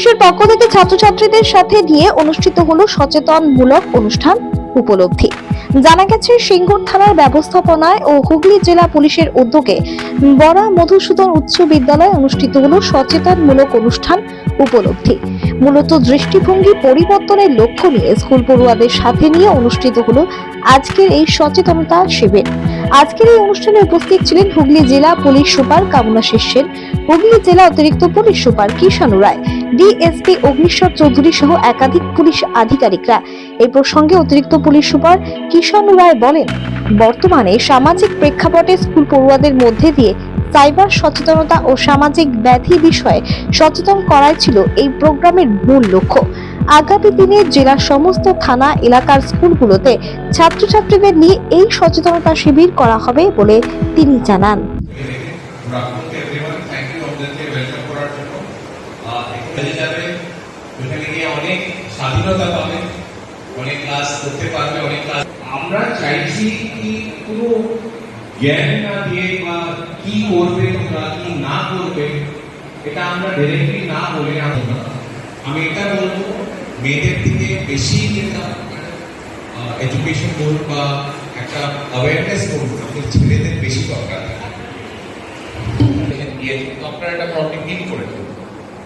পুলিশের পক্ষ থেকে ছাত্রছাত্রীদের সাথে নিয়ে অনুষ্ঠিত হলো সচেতনমূলক অনুষ্ঠান উপলব্ধি। জানা গেছে, সিঙ্গুর থানার ব্যবস্থাপনায় ও হুগলি জেলা পুলিশের উদ্যোগে বড়া মধুসূদন উচ্চ বিদ্যালয়ে অনুষ্ঠিত হলো সচেতনমূলক অনুষ্ঠান উপলব্ধি। মূলত দৃষ্টিভঙ্গি পরিবর্তনের লক্ষ্য নিয়ে স্কুল পড়ুয়াদের সাথে নিয়ে অনুষ্ঠিত হলো আজকের এই সচেতনতা শিবির। আজকের এই অনুষ্ঠানে উপস্থিত ছিলেন হুগলি জেলা পুলিশ সুপার কামনা সেন হুগলি জেলা অতিরিক্ত police super Kishanu Roy DSP Agnishwar Chowdhury সহ একাধিক পুলিশ আধিকারিকরা। এই প্রসঙ্গে অতিরিক্ত পুলিশ সুপার কিষানু রায় বলেন, বর্তমানে সামাজিক প্রেক্ষাপটে স্কুল পড়ুয়াদের মধ্যে দিয়ে সাইবার সচেতনতা ও সামাজিক ব্যাধি বিষয়ে সচেতন করাই ছিল এই প্রোগ্রামের মূল লক্ষ্য। আগামী দিনে জেলার সমস্ত থানা, এলাকার স্কুলগুলোতে ছাত্রছাত্রীদের নিয়ে এই সচেতনতা শিবির করা হবে বলে তিনি জানান। এখানে যাবে ওখানে গিয়ে অনেক স্বাধীনতা পাবে, অনেক ক্লাস করতে পারবে, অনেক ক্লাস আমরা চাইছি কি কোনো জ্ঞান না দিয়ে বা কি করবে তোমরা, কি না করবে, এটা আমরা ডিরেক্টলি না বলে আমরা আমি এটা বলব, মেয়েদের দিকে বেশি যেটা এডুকেশন বলুন বা একটা অ্যাওয়ারনেস বলুন আমাদের ছেলেদের বেশি দরকার। থাকে এটা প্রবলেম মিল করে দেবেন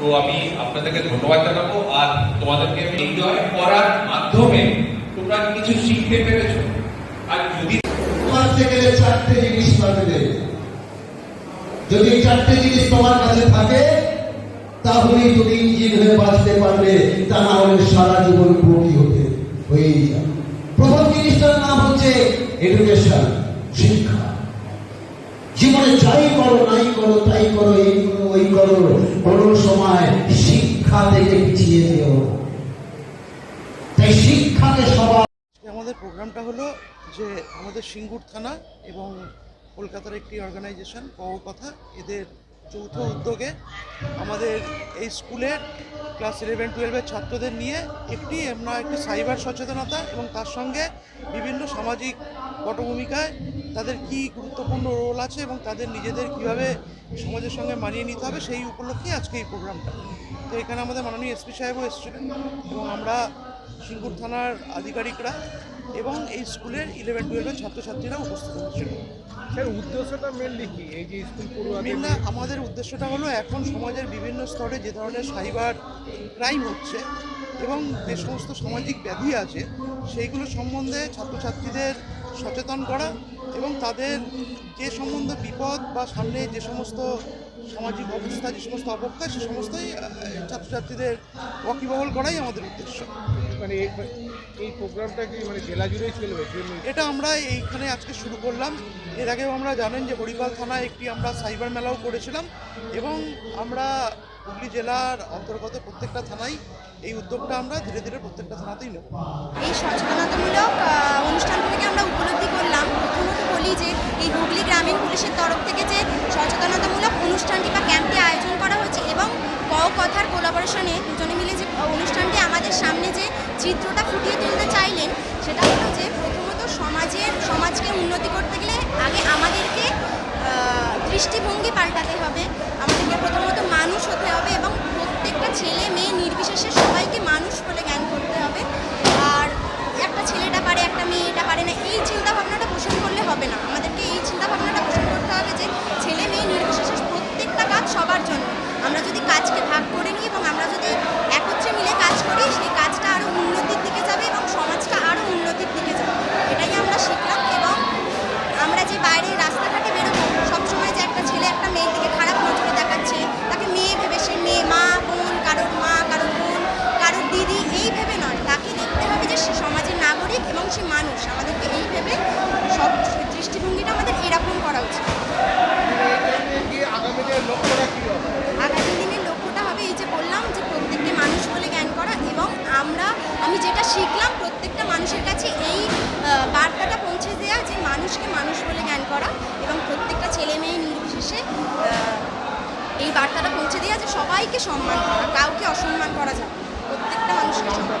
তো আমি আপনাদেরকে ধন্যবাদ জানাব। আর তোমাদেরকে এনজয় করার মাধ্যমে তোমরা কিছু শিখতে পেরেছ। আর যদি মারতে গেলে চারটে জিনিস লাগবে যদি চারটে জিনিস তোমার কাছে থাকে, তাহলেই তুমি ইঞ্জিন হয়ে বাঁচতে পারবে। তা না হলে সারা জীবন কোটি হতে হয়েই যাবে। প্রথম জিনিসটার নাম হচ্ছে এডুকেশন শিক্ষা। জীবনে যাই করো, নাই করো, তাই করো, এই করো, ওই করো, কোনো সময় শিক্ষা থেকে পিছিয়ে যেও তাই শিক্ষাকে আমাদের প্রোগ্রামটা হলো যে আমাদের সিঙ্গুর থানা এবং কলকাতার একটি অর্গানাইজেশন কও কথা। এদের যৌথ উদ্যোগে আমাদের এই স্কুলের ক্লাস ইলেভেন টুয়েলভের ছাত্রদের নিয়ে একটি আমরা একটি সাইবার সচেতনতা এবং তার সঙ্গে বিভিন্ন সামাজিক পটভূমিকায় তাদের কি গুরুত্বপূর্ণ রোল আছে এবং তাদের নিজেদের কীভাবে সমাজের সঙ্গে মানিয়ে নিতে হবে সেই উপলক্ষে আজকে এই প্রোগ্রামটা তো এখানে আমাদের মাননীয় এসপি সাহেবও এসেছিলেন এবং আমরা সিঙ্গুর থানার আধিকারিকরা এবং এই স্কুলের ইলেভেন টুয়েলভের ছাত্রছাত্রীরা উপস্থিত হয়েছিল স্যার উদ্দেশ্যটা মেনলি কি? এই যে স্কুল পড়ুয়াদের মিল্লা আমাদের উদ্দেশ্যটা হলো এখন সমাজের বিভিন্ন স্তরে যে ধরনের সাইবার ক্রাইম হচ্ছে এবং যে সমস্ত সামাজিক ব্যাধি আছে সেইগুলো সম্বন্ধে ছাত্রছাত্রীদের সচেতন করা এবং তাদের যে সম্বন্ধে বিপদ বা সামনে যে সমস্ত সামাজিক অবস্থা, যে সমস্ত অবক্ষয়, সে সমস্তই ছাত্রছাত্রীদের ওয়াকিবহল করাই আমাদের উদ্দেশ্য। মানে এই প্রোগ্রামটা কি মানে জেলা জুড়েই চলবে? এটা আমরা এইখানে আজকে শুরু করলাম। এর আগেও আমরা জানেন যে হরিপাল থানায় একটি আমরা সাইবার মেলাও করেছিলাম এবং আমরা হুগলি জেলার অন্তর্গত প্রত্যেকটা থানায় এই উদ্যোগটা আমরা ধীরে ধীরে প্রত্যেকটা থানাতেই নেব। এই সচেতনতামূলক থেকে আমরা উপলব্ধি করলাম। চিত্রটা ফুটিয়ে তুলতে চাইলেন, সেটা হলো যে প্রথমত সমাজের, সমাজকে উন্নতি করতে গেলে আগে আমাদেরকে দৃষ্টিভঙ্গি পাল্টাতে হবে। আমাদেরকে প্রথমত মানুষ হতে হবে এবং প্রত্যেকটা ছেলে মেয়ে নির্বিশেষে নাগরিক মানুষ আমাদেরকে এই ভেবে সব দৃষ্টিভঙ্গিটা আমাদের এরকম করা উচিত আগামী দিনের লক্ষ্যটা হবে এই যে বললাম যে প্রত্যেককে মানুষ বলে জ্ঞান করা এবং আমরা, আমি যেটা শিখলাম প্রত্যেকটা মানুষের কাছে এই বার্তাটা পৌঁছে দেওয়া যে মানুষকে মানুষ বলে জ্ঞান করা এবং প্রত্যেকটা ছেলে মেয়ে নির্বিশেষে এই বার্তাটা পৌঁছে দেওয়া যে সবাইকে সম্মান করা, কাউকে অসম্মান করা যাবে প্রত্যেকটা মানুষকে সম্মান।